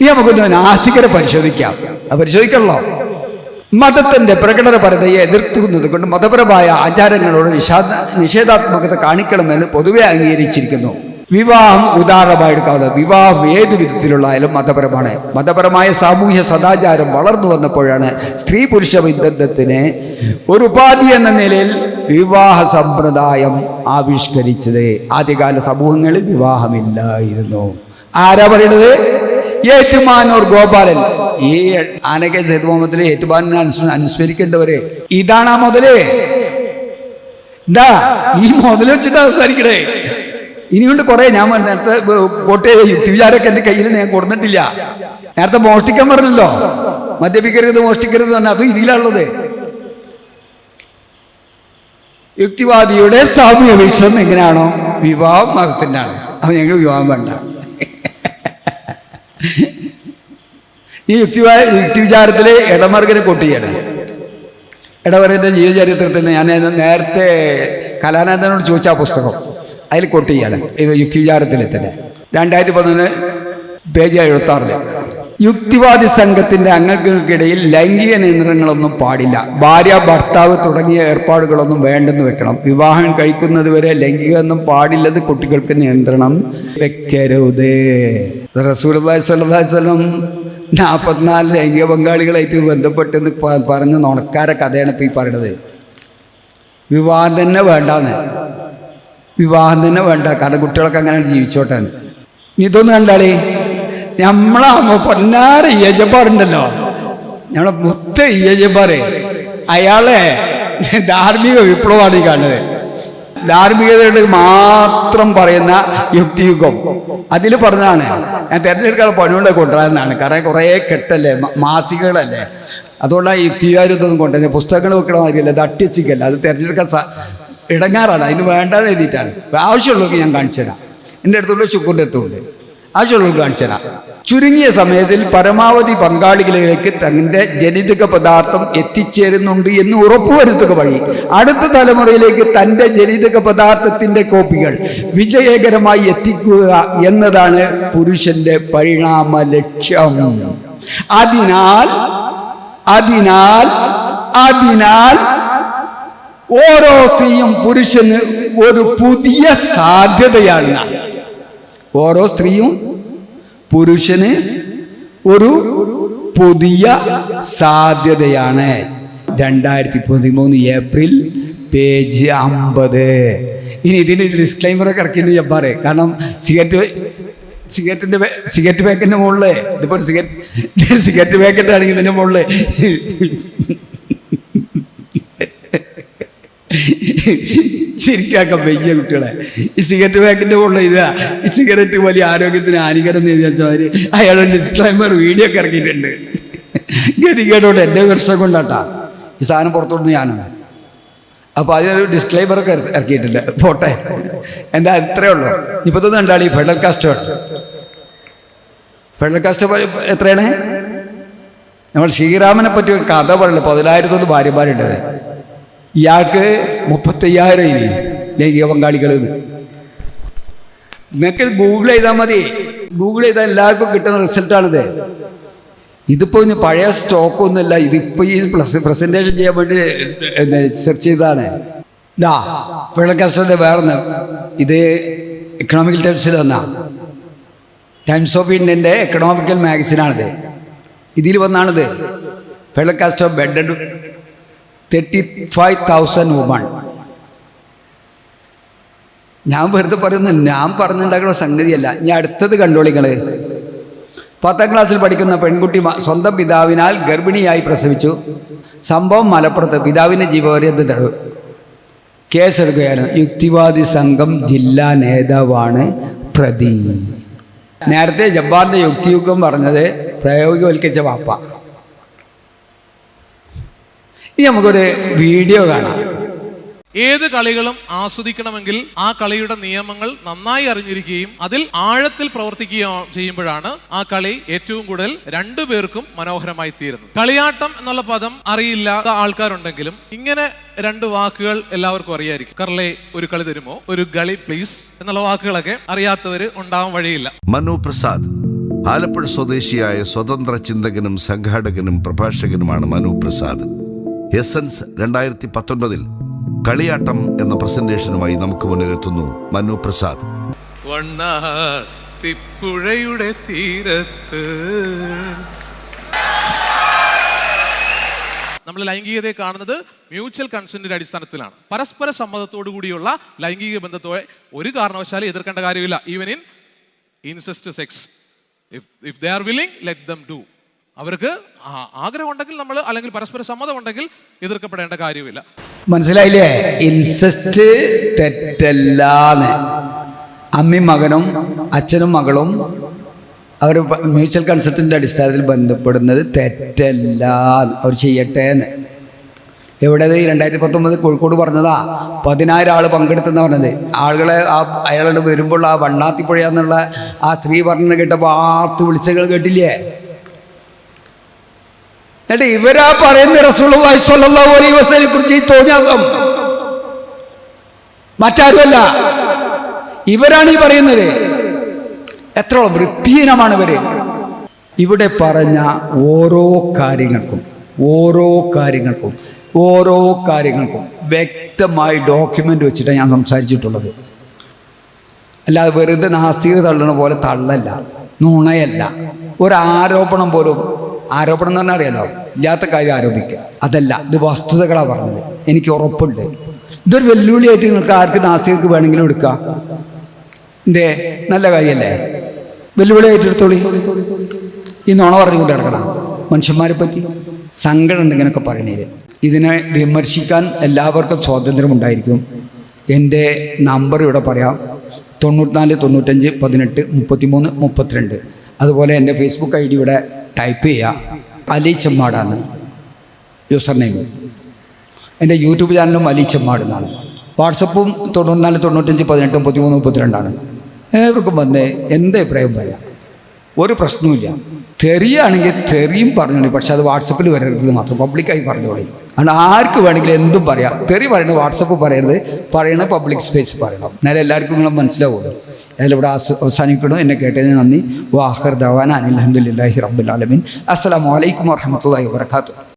ഇനി നമുക്കൊന്ന് നാസ്തികരെ പരിശോധിക്കാം. അത് പരിശോധിക്കണല്ലോ. മതത്തിന്റെ പ്രകടനപരതയെ എതിർക്കുന്നത് കൊണ്ട് മതപരമായ ആചാരങ്ങളോട് നിഷാദ നിഷേധാത്മകത കാണിക്കണമെന്ന് പൊതുവെ അംഗീകരിച്ചിരിക്കുന്നു. വിവാഹം ഉദാഹരണമായി എടുക്കാവുന്ന വിവാഹം ഏതു വിധത്തിലുള്ളായാലും മതപരമാണ്. മതപരമായ സാമൂഹ്യ സദാചാരം വളർന്നു വന്നപ്പോഴാണ് സ്ത്രീ പുരുഷ ബന്ധത്തിന് ഒരു ഉപാധി എന്ന നിലയിൽ വിവാഹ സമ്പ്രദായം ആവിഷ്കരിച്ചത്. ആദ്യകാല സമൂഹങ്ങളിൽ വിവാഹമില്ലായിരുന്നു. ആരാ പറയണത് ഏറ്റുമാനൂർ ഗോപാലൻ. ഈ ആനക്കൽ സേതു മുഹമ്മദിലെ ഏറ്റുമാനെ അനുസ് അനുസ്മരിക്കേണ്ടവര്. ഇതാണ് ആ മുതൽ. എന്താ ഈ മുതൽ വെച്ചിട്ട് സംസാരിക്കണേ. ഇനിയുണ്ട് കുറെ. ഞാൻ നേരത്തെ കോട്ടയ യുക്തിവിചാരമൊക്കെ എന്റെ കയ്യിൽ ഞാൻ കൊടുത്തിട്ടില്ല. നേരത്തെ മോഷ്ടിക്കാൻ പറഞ്ഞല്ലോ. മദ്യപിക്കരുത് മോഷ്ടിക്കരുത് തന്നെ അതും ഇതിലുള്ളത് യുക്തിവാദിയുടെ സാമൂഹ്യ വീക്ഷണം എങ്ങനെയാണോ വിവാഹം മതത്തിന്റെ ആണ് അപ്പൊ ഞങ്ങൾക്ക് വിവാഹം വേണ്ട. ഈ യുക്തി യുക്തിവിചാരത്തിലെ ഇടമർഗനെ കൊട്ടിയാണ് ഇടവറിന്റെ ജീവചരിത്രത്തിൽ ഞാൻ നേരത്തെ കലാനന്ദനോട് ചോദിച്ച പുസ്തകം. അതിൽ കൊട്ടിയാണ് യുക്തിവിചാരത്തിൽ തന്നെ. രണ്ടായിരത്തി പതിനൊന്ന് പേജ് എഴുപത്താറിൽ യുക്തിവാദി സംഘത്തിന്റെ അംഗങ്ങൾക്കിടയിൽ ലൈംഗിക നിയന്ത്രണങ്ങളൊന്നും പാടില്ല. ഭാര്യ ഭർത്താവ് തുടങ്ങിയ ഏർപ്പാടുകളൊന്നും വേണ്ടെന്ന് വെക്കണം. വിവാഹം കഴിക്കുന്നതുവരെ ലൈംഗികമൊന്നും പാടില്ലെന്ന് കുട്ടികൾക്ക് നിയന്ത്രണം വെക്കരുത്. റസൂൽ സ്വല്ലം നാൽപ്പത്തിനാല് ലൈംഗിക പങ്കാളികളായിട്ട് ബന്ധപ്പെട്ടെന്ന് പറഞ്ഞ നുണക്കാര കഥയാണ് ഇപ്പോൾ ഈ പറയണത്. വിവാഹം തന്നെ വേണ്ടാന്ന്. വിവാഹം തന്നെ വേണ്ട. കാരണം കുട്ടികളൊക്കെ അങ്ങനെ ജീവിച്ചോട്ടെ ഇതൊന്നും കണ്ടാളേ? നമ്മളാകുമ്പോ പൊന്നാര യജപാടുണ്ടല്ലോ നമ്മളെ മുത്ത യജപാറ് അയാളെ ധാർമ്മിക വിപ്ലവമാണ് ഈ കാണുന്നത്. ധാർമ്മികതയുടെ മാത്രം പറയുന്ന യുക്തിയുഗം. അതിൽ പറഞ്ഞതാണ് ഞാൻ തിരഞ്ഞെടുക്കാൻ പണികൊണ്ട് കൊണ്ടുവരാമെന്നാണ്. കാരണം കുറേ കെട്ടല്ലേ മാസികകളല്ലേ. അതുകൊണ്ട് ആ യുക്തികാരിതൊന്നും കൊണ്ടുവരുന്നത് പുസ്തകങ്ങൾ വെക്കണ മാതിരിയല്ല അത് അട്ടിച്ചിക്കല്ല അത് തിരഞ്ഞെടുക്കാൻ ഇടങ്ങാറാണ്. അതിന് വേണ്ടാന്ന് എഴുതിയിട്ടാണ്. ആവശ്യമുള്ളവർക്ക് ഞാൻ കാണിച്ചു തരാം എന്റെ അടുത്തുള്ള ശുക്കൂറിന്റെ അടുത്തുണ്ട്. കാണിച്ചു തരാം ചുരുങ്ങിയ സമയത്തിൽ പരമാവധി പങ്കാളികളിലേക്ക് തന്റെ ജനിതക പദാർത്ഥം എത്തിച്ചേരുന്നുണ്ട് എന്ന് ഉറപ്പുവരുത്തുക വഴി അടുത്ത തലമുറയിലേക്ക് തന്റെ ജനിതക പദാർത്ഥത്തിന്റെ കോപ്പികൾ വിജയകരമായി എത്തിക്കുക എന്നതാണ് പുരുഷന്റെ പരിണാമ ലക്ഷ്യം. അതിനാൽ അതിനാൽ അതിനാൽ ഓരോ സ്ത്രീയും പുരുഷന് ഒരു പുതിയ സാധ്യതയാണ്. ഓരോ സ്ത്രീയും പുരുഷന് ഒരു പുതിയ സാധ്യതയാണ്. രണ്ടായിരത്തി പതിമൂന്ന് ഏപ്രിൽ പേജ് അമ്പത്. ഇനി ഇതിന് ഡിസ്ക്ലൈമറൊക്കെ ഇറക്കിയിട്ട് ഞാൻ പറയാം കാരണം സിഗരറ്റ് സിഗരറ്റിന്റെ സിഗരറ്റ് പാക്കറ്റിന്റെ മുകളിൽ ഇതിപ്പോൾ ഒരു സിഗരറ്റ് സിഗരറ്റ് പാക്കറ്റ് ആണെങ്കിൽ ഇതിന്റെ മുകളിൽ ശരിക്കാക്കാൻ വയ്യ കുട്ടികളെ. ഈ സിഗരറ്റ് പാക്കിന്റെ ഉള്ള ഇതാ. ഈ സിഗരറ്റ് വലിയ ആരോഗ്യത്തിന് ഹാനികരം എന്ന് എഴുതി വെച്ചാൽ അയാൾ ഡിസ്ക്ലൈമർ വീഡിയോ ഒക്കെ ഇറക്കിയിട്ടുണ്ട്. ഗതികേടോട് എന്റെ വർഷം കൊണ്ടാട്ടാ. ഈ സാധനം പുറത്തോട്ട് ഞാനാണ്. അപ്പോൾ അതിനൊരു ഡിസ്ക്ലൈമറൊക്കെ ഇറ- ഇറക്കിയിട്ടുണ്ട്. പോട്ടെ. എന്താ ഇത്രയേ ഉള്ളൂ. തന്നെ ഉണ്ടാളി ഫെഡറൽ കാസ്റ്റ് ഫെഡറൽ കാസ്റ്റ് എത്രയാണ്? നമ്മൾ ശ്രീരാമനെ പറ്റിയ കഥ പറയുള്ളൂ. പതിനായിരത്തൊന്ന് ഭാര്യമാരുണ്ടത്. ഇയാൾക്ക് മുപ്പത്തയ്യായിരം ഇനി ലൈംഗിക പങ്കാളികൾ നിങ്ങൾക്ക് ഗൂഗിൾ ചെയ്താൽ മതി. ഗൂഗിൾ ചെയ്താൽ എല്ലാവർക്കും കിട്ടുന്ന റിസൾട്ടാണിത് ഇതിപ്പോൾ ഇനി പഴയ സ്റ്റോക്കൊന്നുമല്ല ഇതിപ്പോൾ ഈ പ്രസന്റേഷൻ ചെയ്യാൻ വേണ്ടി സെർച്ച് ചെയ്തതാണ്. ഇതാ ഫിഴക്കാസ്റ്ററിന്റെ വേറൊന്ന്. ഇത് എക്കണോമിക്കൽ ടൈംസിൽ വന്ന. ടൈംസ് ഓഫ് ഇന്ത്യന്റെ എക്കണോമിക്കൽ മാഗസിനാണിത് ഇതിൽ വന്നാണിത്. Of bed thirty five thousand woman ഞാൻ വെറുതെ പറയുന്നു ഞാൻ പറഞ്ഞുണ്ടാക്കുന്ന സംഗതിയല്ല. ഞാൻ അടുത്തത് കണ്ടോളിങ്ങൾ പത്താം ക്ലാസ്സിൽ പഠിക്കുന്ന പെൺകുട്ടി സ്വന്തം പിതാവിനാൽ ഗർഭിണിയായി പ്രസവിച്ചു. സംഭവം മലപ്പുറത്ത് പിതാവിന്റെ ജീവപര്യന്ത തടവ്. കേസെടുക്കുകയാണ്. യുക്തിവാദി സംഘം ജില്ലാ നേതാവാണ് പ്രതി നേരത്തെ ജബ്ബാറിന്റെ യുക്തിയുഗം പറഞ്ഞത് പ്രായോഗികവൽക്കരിച്ച വാപ്പ. ഇനി നമുക്കൊരു വീഡിയോ കാണാം. ഏത് കളികളും ആസ്വദിക്കണമെങ്കിൽ ആ കളിയുടെ നിയമങ്ങൾ നന്നായി അറിഞ്ഞിരിക്കുകയും അതിൽ ആഴത്തിൽ പ്രവർത്തിക്കുകയും ചെയ്യുമ്പോഴാണ് ആ കളി ഏറ്റവും കൂടുതൽ രണ്ടു പേർക്കും മനോഹരമായി തീരുന്നത്. കളിയാട്ടം എന്നുള്ള പദം അറിയില്ലാത്ത ആൾക്കാരുണ്ടെങ്കിലും ഇങ്ങനെ രണ്ട് വാക്കുകൾ എല്ലാവർക്കും അറിയായിരിക്കും. കർലെ ഒരു കളി തരുമോ? ഒരു കളി പ്ലീസ് എന്നുള്ള വാക്കുകളൊക്കെ അറിയാത്തവര് ഉണ്ടാവാൻ വഴിയില്ല. മനു പ്രസാദ് ആലപ്പുഴ സ്വദേശിയായ സ്വതന്ത്ര ചിന്തകനും സംഘാടകനും പ്രഭാഷകനുമാണ് മനു പ്രസാദ്. എസൻസ് രണ്ടായിരത്തി പത്തൊൻപതിൽ കളിയാട്ടം എന്ന പ്രസന്റേഷനുമായി നമുക്ക് മുന്നിലെത്തുന്നു മനു പ്രസാദ്. വണ്ണാത്തിപ്പുഴയുടെ തീരത്ത്. നമ്മൾ ലൈംഗികതയെ കാണുന്നത് മ്യൂച്വൽ കൺസെന്റിന്റെ അടിസ്ഥാനത്തിലാണ്. പരസ്പര സമ്മതത്തോടു കൂടിയുള്ള ലൈംഗിക ബന്ധത്തോടെ ഒരു കാരണവശാലും എതിർക്കേണ്ട കാര്യമില്ല. Even in incest sex if if they are willing let them do അവർക്ക് ആഗ്രഹമുണ്ടെങ്കിൽ നമ്മൾ അല്ലെങ്കിൽ പരസ്പര സമ്മതം ഉണ്ടെങ്കിൽ എതിർക്കപ്പെടേണ്ട കാര്യമില്ല. മനസ്സിലായില്ലേ? ഇൻസെസ്റ്റ് തെറ്റല്ലാന്ന്. അമ്മയും മകനും അച്ഛനും മകളും അവർ മ്യൂച്വൽ കൺസെപ്റ്റിന്റെ അടിസ്ഥാനത്തിൽ ബന്ധപ്പെടുന്നത് തെറ്റല്ല അവർ ചെയ്യട്ടെ എന്ന് എവിടെ രണ്ടായിരത്തി പത്തൊമ്പത് കോഴിക്കോട് പറഞ്ഞതാ. പതിനായിരം ആൾ പങ്കെടുത്തെന്ന് പറഞ്ഞത്. ആളുകളെ ആ അയാളുടെ വരുമ്പോൾ ആ വണ്ണാത്തിപ്പുഴ എന്നുള്ള ആ സ്ത്രീ പറഞ്ഞത് കേട്ടപ്പോൾ ആർത്ത് വിളിച്ചകൾ കേട്ടില്ലേ? എന്നിട്ട് ഇവരാ പറയുന്ന റസൂലുള്ളാഹി സ്വല്ലല്ലാഹു അലൈഹി കുറിച്ച് ഈ തോന്നിയാസം. മറ്റാരുമല്ല. ഇവരാണ് ഈ പറയുന്നത്. എത്രോളം വൃത്തിഹീനമാണ് ഇവർ. ഇവിടെ പറഞ്ഞ ഓരോ കാര്യങ്ങൾക്കും ഓരോ കാര്യങ്ങൾക്കും ഓരോ കാര്യങ്ങൾക്കും വ്യക്തമായി ഡോക്യുമെന്റ് വെച്ചിട്ടാണ് ഞാൻ സംസാരിച്ചിട്ടുള്ളത്. അല്ലാതെ വെറുതെ നാസ്തികത തള്ളണ പോലെ തള്ളല്ല നുണയല്ല. ഒരു ആരോപണം പോലും ആരോപണം എന്ന് പറഞ്ഞാൽ അറിയാലോ? ഇല്ലാത്ത കാര്യം ആരോപിക്കുക. അതല്ല ഇത് വസ്തുതകളാണ് പറഞ്ഞത്. എനിക്ക് ഉറപ്പുണ്ട്. ഇതൊരു വെല്ലുവിളിയായിട്ട് നിങ്ങൾക്ക് ആർക്ക് നാസ്തികർക്ക് വേണമെങ്കിലും എടുക്കാം. എന്തേ? നല്ല കാര്യമല്ലേ വെല്ലുവിളിയായിട്ട് എടുത്തോളി. ഈ നോണ പറഞ്ഞുകൊണ്ട് കിടക്കണം മനുഷ്യന്മാരെ പറ്റി സങ്കടം ഉണ്ട് ഇങ്ങനെയൊക്കെ പറയണേൽ. ഇതിനെ വിമർശിക്കാൻ എല്ലാവർക്കും സ്വാതന്ത്ര്യമുണ്ടായിരിക്കും എന്റെ നമ്പർ ഇവിടെ പറയാം. തൊണ്ണൂറ്റിനാല് തൊണ്ണൂറ്റഞ്ച് പതിനെട്ട് മുപ്പത്തിമൂന്ന് മുപ്പത്തിരണ്ട്. അതുപോലെ എന്റെ ഫേസ്ബുക്ക് ഐ ഡി ഇവിടെ ടൈപ്പ് ചെയ്യുക അലി ചെമ്മാടാണ്. യൂസർ നെയിം എന്റെ യൂട്യൂബ് ചാനലും അലി ചെമ്മാട് എന്നാണ് വാട്സപ്പും തൊണ്ണൂറ്റിനാല് തൊണ്ണൂറ്റഞ്ച് പതിനെട്ട് മുപ്പത്തിമൂന്ന് മുപ്പത്തിരണ്ടാണ്. ഏവർക്കും വന്ന് എന്ത് അഭിപ്രായം പറയാം? ഒരു പ്രശ്നവുമില്ല. തെറിയാണെങ്കിൽ തെറിയും പറഞ്ഞോളി. പക്ഷെ അത് വാട്സപ്പിൽ വരരുത് മാത്രം. പബ്ലിക്കായി പറഞ്ഞോളി. അതുകൊണ്ട് ആർക്ക് വേണമെങ്കിലും എന്തും പറയാം. തെറി പറയണത് വാട്സപ്പ് പറയരുത്. പറയണത് പബ്ലിക് സ്പേസ് പറയണം. എന്നാലും എല്ലാവർക്കും നിങ്ങളെ മനസ്സിലാവുള്ളൂ. അതിലിവിടെ അവസാനിക്കണം എന്നെ കേട്ടതിന് നന്ദി. വാഹർ ധവാൻ അനിൽ അഹമ്മദില്ലാഹി റബ്ബുൽ ആലമീൻ. അസ്സലാമു അലൈക്കും വറഹമത്തല്ലാഹി വാബർക്കാത്തു